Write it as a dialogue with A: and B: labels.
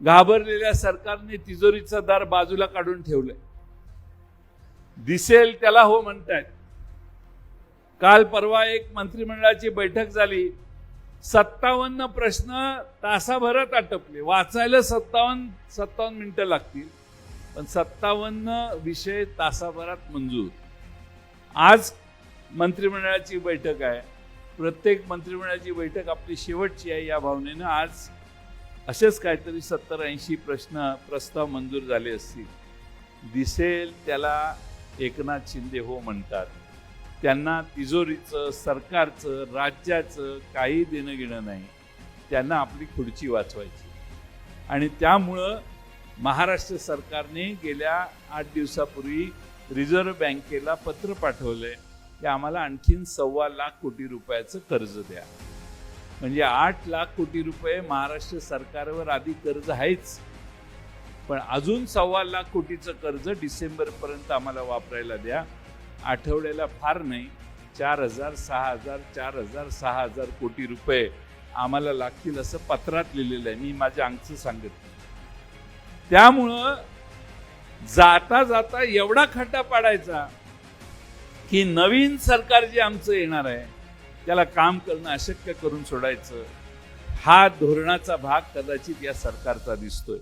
A: घाबरलेल्या सरकारने तिजोरीचा दार बाजूला काढून ठेवलंय. दिसेल त्याला हो म्हणतायत. काल परवा एक मंत्रिमंडळाची बैठक झाली. सत्तावन्न प्रश्न तासाभरात आटपले. वाचायला सत्तावन्न सत्तावन्न मिनिटं लागतील पण सत्तावन्न विषय तासाभरात मंजूर. आज मंत्रिमंडळाची बैठक आहे. प्रत्येक मंत्रिमंडळाची बैठक आपली शेवटची आहे या भावनेनं आज असेच काहीतरी सत्तर ऐंशी प्रश्न प्रस्ताव मंजूर झाले असतील. दिसेल त्याला एकनाथ शिंदे हो म्हणतात. त्यांना तिजोरीचं सरकारचं राज्याचं काही देणं घेणं नाही. त्यांना आपली खुर्ची वाचवायची. आणि त्यामुळं महाराष्ट्र सरकारने गेल्या आठ दिवसापूर्वी रिझर्व्ह बँकेला पत्र पाठवलंय की आम्हाला आणखीन सव्वा लाख कोटी रुपयाचं कर्ज द्या. म्हणजे आठ लाख कोटी रुपये महाराष्ट्र सरकारवर आधी कर्ज आहेच. पण अजून सव्वा लाख कोटीचं कर्ज डिसेंबरपर्यंत आम्हाला वापरायला द्या. आठवड्याला फार नाही चार हजार सहा हजार चार हजार सहा हजार कोटी रुपये आम्हाला लागतील असं पत्रात लिहिलेलं आहे. मी माझ्या अंगचं सांगत नाही. त्यामुळं जाता जाता एवढा खड्डा पाडायचा की नवीन सरकार जे आमचं येणार आहे त्याला काम करणं अशक्य करून सोडायचं. हा धोरणाचा भाग कदाचित या सरकारचा दिसतोय.